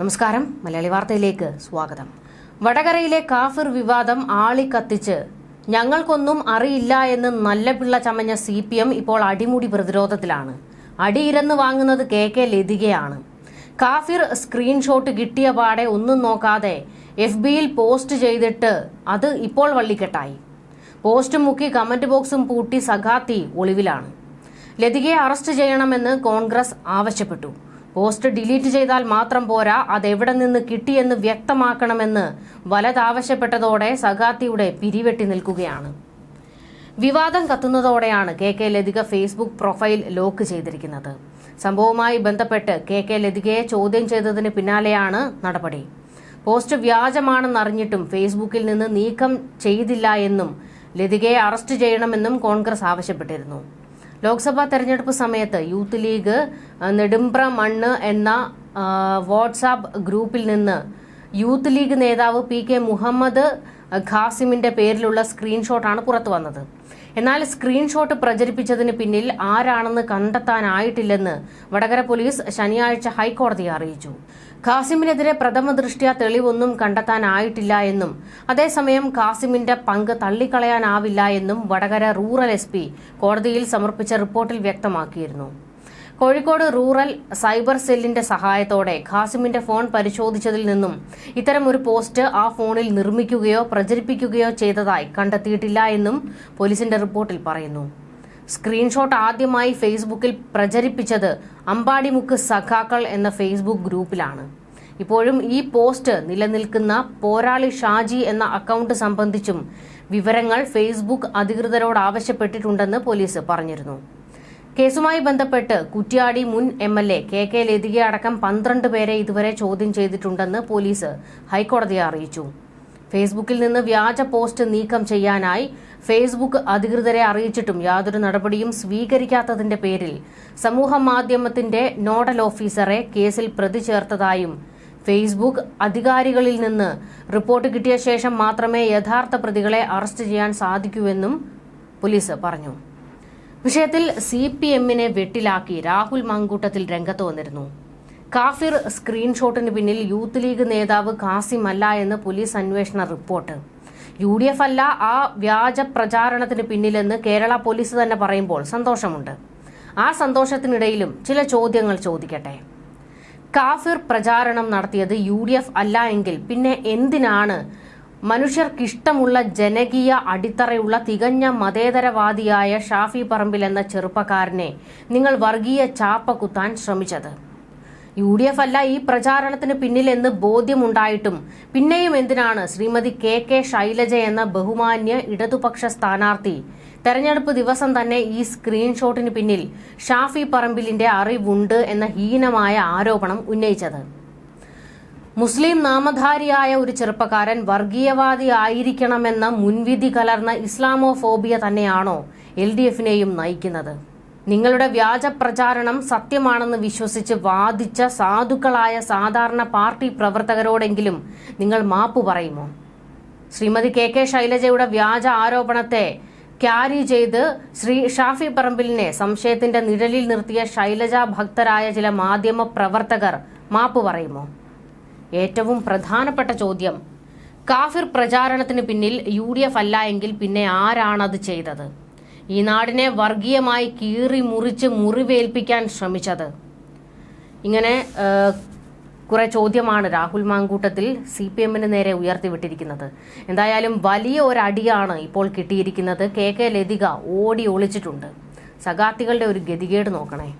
നമസ്കാരം. മലയാളി വാർത്തയിലേക്ക് സ്വാഗതം. വടകരയിലെ കാഫിർ വിവാദം ആളിക്കത്തിച്ച്. ഞങ്ങൾക്കൊന്നും അറിയില്ല എന്ന് നല്ല പിള്ള ചമഞ്ഞ സി പി എം ഇപ്പോൾ അടിമുടി പ്രതിരോധത്തിലാണ്. അടിയിരന്ന് വാങ്ങുന്നത് കെ കെ ലതികയാണ്. കാഫിർ സ്ക്രീൻഷോട്ട് കിട്ടിയ പാടെ ഒന്നും നോക്കാതെ എഫ് ബിയിൽ പോസ്റ്റ് ചെയ്തിട്ട് അത് ഇപ്പോൾ വള്ളിക്കെട്ടായി. പോസ്റ്റ് മുക്കി കമന്റ് ബോക്സും പൂട്ടി സഖാത്തി ഒളിവിലാണ്. ലതികയെ അറസ്റ്റ് ചെയ്യണമെന്ന് കോൺഗ്രസ് ആവശ്യപ്പെട്ടു. പോസ്റ്റ് ഡിലീറ്റ് ചെയ്താൽ മാത്രം പോരാ അതെവിടെ നിന്ന് കിട്ടിയെന്ന് വ്യക്തമാക്കണമെന്ന് വലത് ആവശ്യപ്പെട്ടതോടെ സഖാത്തിയുടെ പിരിവെട്ടി നിൽക്കുകയാണ്. വിവാദം കത്തുന്നതോടെയാണ് K K Lathika Facebook profile lock ചെയ്തിരിക്കുന്നത്. സംഭവവുമായി ബന്ധപ്പെട്ട് കെ കെ ലതികയെ ചോദ്യം ചെയ്തതിന് പിന്നാലെയാണ് നടപടി. പോസ്റ്റ് വ്യാജമാണെന്നറിഞ്ഞിട്ടും ഫേസ്ബുക്കിൽ നിന്ന് നീക്കം ചെയ്തില്ല എന്നും ലതികയെ അറസ്റ്റ് ചെയ്യണമെന്നും കോൺഗ്രസ് ആവശ്യപ്പെട്ടിരുന്നു. ലോക്സഭാ തെരഞ്ഞെടുപ്പ് സമയത്ത് യൂത്ത് ലീഗ് നെടുമ്പ്ര മണ്ണ് എന്ന വാട്സാപ്പ് ഗ്രൂപ്പിൽ നിന്ന് യൂത്ത് ലീഗ് നേതാവ് പി കെ മുഹമ്മദ് ഖാസിമിന്റെ പേരിലുള്ള സ്ക്രീൻഷോട്ടാണ് പുറത്തു വന്നത്. എന്നാൽ സ്ക്രീൻഷോട്ട് പ്രചരിപ്പിച്ചതിന് പിന്നിൽ ആരാണെന്ന് കണ്ടെത്താനായിട്ടില്ലെന്ന് വടകര പോലീസ് ശനിയാഴ്ച ഹൈക്കോടതിയെ അറിയിച്ചു. ഖാസിമിനെതിരെ പ്രഥമ ദൃഷ്ട്യാ തെളിവൊന്നും കണ്ടെത്താനായിട്ടില്ല എന്നും അതേസമയം ഖാസിമിന്റെ പങ്ക് തള്ളിക്കളയാനാവില്ല എന്നും വടകര റൂറൽ എസ് കോടതിയിൽ സമർപ്പിച്ച റിപ്പോർട്ടിൽ വ്യക്തമാക്കിയിരുന്നു. കോഴിക്കോട് റൂറൽ സൈബർ സെല്ലിന്റെ സഹായത്തോടെ ഖാസിമിന്റെ ഫോൺ പരിശോധിച്ചതിൽ നിന്നും ഇത്തരം ഒരു പോസ്റ്റ് ആ ഫോണിൽ നിർമ്മിക്കുകയോ പ്രചരിപ്പിക്കുകയോ ചെയ്തതായി കണ്ടെത്തിയിട്ടില്ല എന്നും പോലീസിന്റെ റിപ്പോർട്ടിൽ പറയുന്നു. സ്ക്രീൻഷോട്ട് ആദ്യമായി ഫേസ്ബുക്കിൽ പ്രചരിപ്പിച്ചത് അമ്പാടിമുക്ക് സഖാക്കൾ എന്ന ഫേസ്ബുക്ക് ഗ്രൂപ്പിലാണ്. ഇപ്പോഴും ഈ പോസ്റ്റ് നിലനിൽക്കുന്ന പോരാളി ഷാജി എന്ന അക്കൗണ്ട് സംബന്ധിച്ചും വിവരങ്ങൾ ഫേസ്ബുക്ക് അധികൃതരോട് ആവശ്യപ്പെട്ടിട്ടുണ്ടെന്ന് പോലീസ് പറഞ്ഞിരുന്നു. കേസുമായി ബന്ധപ്പെട്ട് കുറ്റ്യാടി മുൻ M L A K K Lathika അടക്കം പന്ത്രണ്ട് പേരെ ഇതുവരെ ചോദ്യം ചെയ്തിട്ടുണ്ടെന്ന് പോലീസ് ഹൈക്കോടതിയെ അറിയിച്ചു. ഫേസ്ബുക്കിൽ നിന്ന് വ്യാജ പോസ്റ്റ് നീക്കം ചെയ്യാനായി ഫേസ്ബുക്ക് അധികൃതരെ അറിയിച്ചിട്ടും യാതൊരു നടപടിയും സ്വീകരിക്കാത്തതിന്റെ പേരിൽ സമൂഹ മാധ്യമത്തിന്റെ നോഡൽ ഓഫീസറെ കേസിൽ പ്രതി ചേർത്തതായും ഫേസ്ബുക്ക് അധികാരികളിൽ നിന്ന് റിപ്പോർട്ട് കിട്ടിയ ശേഷം മാത്രമേ യഥാർത്ഥ പ്രതികളെ അറസ്റ്റ് ചെയ്യാൻ സാധിക്കൂവെന്നും പോലീസ് പറഞ്ഞു. വിഷയത്തിൽ സി പി എമ്മിനെ വെട്ടിലാക്കി രാഹുൽ മങ്കൂട്ടത്തിൽ രംഗത്ത് വന്നിരുന്നു. കാഫിർ സ്ക്രീൻഷോട്ടിന് പിന്നിൽ യൂത്ത് ലീഗ് നേതാവ് കാസിം അല്ല എന്ന് പോലീസ് അന്വേഷണ റിപ്പോർട്ട്. യു ഡി എഫ് അല്ല ആ വ്യാജ പ്രചാരണത്തിന് പിന്നിലെന്ന് കേരള പോലീസ് തന്നെ പറയുമ്പോൾ സന്തോഷമുണ്ട്. ആ സന്തോഷത്തിനിടയിലും ചില ചോദ്യങ്ങൾ ചോദിക്കട്ടെ. കാഫിർ പ്രചാരണം നടത്തിയത് യു ഡി എഫ് അല്ല എങ്കിൽ പിന്നെ എന്തിനാണ് മനുഷ്യർക്കിഷ്ടമുള്ള ജനകീയ അടിത്തറയുള്ള തികഞ്ഞ മതേതരവാദിയായ ഷാഫി പറമ്പിൽ എന്ന ചെറുപ്പക്കാരനെ നിങ്ങൾ വർഗീയ ചാപ്പ കുത്താൻ ശ്രമിച്ചത്. യു ഡി എഫ് അല്ല ഈ പ്രചാരണത്തിന് പിന്നിലെന്ന് ബോധ്യമുണ്ടായിട്ടും പിന്നെയും എന്തിനാണ് ശ്രീമതി കെ കെ ശൈലജ എന്ന ബഹുമാന്യ ഇടതുപക്ഷ സ്ഥാനാർത്ഥി തെരഞ്ഞെടുപ്പ് ദിവസം തന്നെ ഈ സ്ക്രീൻഷോട്ടിന് പിന്നിൽ ഷാഫി പറമ്പിലിന്റെ അറിവുണ്ട് എന്ന ഹീനമായ ആരോപണം ഉന്നയിച്ചത്? മുസ്ലിം നാമധാരിയായ ഒരു ചെറുപ്പക്കാരൻ വർഗീയവാദി ആയിരിക്കണമെന്ന മുൻവിധി കലർന്ന ഇസ്ലാമോഫോബിയ തന്നെയാണോ എൽ ഡി എഫിനെയും നയിക്കുന്നത്? നിങ്ങളുടെ വ്യാജ പ്രചാരണം സത്യമാണെന്ന് വിശ്വസിച്ച് വാദിച്ച സാധുക്കളായ സാധാരണ പാർട്ടി പ്രവർത്തകരോടെങ്കിലും നിങ്ങൾ മാപ്പ് പറയുമോ? ശ്രീമതി കെ കെ ശൈലജയുടെ വ്യാജ ആരോപണത്തെ ക്യാരി ചെയ്ത് ശ്രീ ഷാഫി പറമ്പിലിനെ സംശയത്തിന്റെ നിഴലിൽ നിർത്തിയ ശൈലജ ഭക്തരായ ചില മാധ്യമ പ്രവർത്തകർ മാപ്പ് പറയുമോ? ഏറ്റവും പ്രധാനപ്പെട്ട ചോദ്യം. കാഫിർ പ്രചാരണത്തിന് പിന്നിൽ യു ഡി എഫ് അല്ല എങ്കിൽ പിന്നെ ആരാണത് ചെയ്തത്? ഈ നാടിനെ വർഗീയമായി കീറി മുറിച്ച് മുറിവേൽപ്പിക്കാൻ ശ്രമിച്ചത്. ഇങ്ങനെ കുറെ ചോദ്യമാണ് രാഹുൽ മാങ്കൂട്ടത്തിൽ സി പി എമ്മിന് നേരെ ഉയർത്തിവിട്ടിരിക്കുന്നത്. എന്തായാലും വലിയ ഒരടിയാണ് ഇപ്പോൾ കിട്ടിയിരിക്കുന്നത്. കെ കെ ലതിക ഓടി ഒളിച്ചിട്ടുണ്ട്. സഖാത്തികളുടെ ഒരു ഗതികേട് നോക്കണേ.